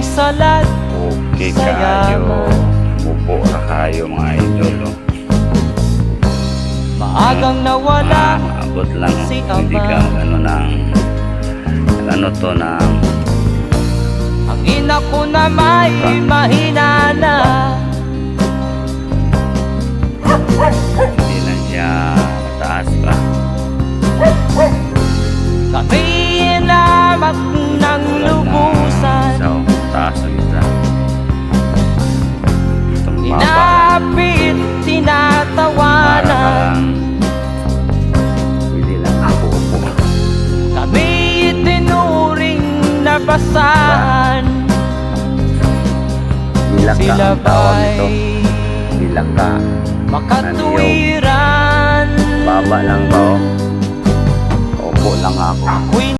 salat Okay kayo. Upo na kayo mga idol. oh. Maagang nawala Abot lang. si Hindi ka ano ng ano to ng Ang ina ko na may mahina na hindi na siya mataas pa. Kami na basahan Bilak ka ang tawag nito. Bilak ka. makatuwiran Baba lang ba oh? Upo lang ako. Ako'y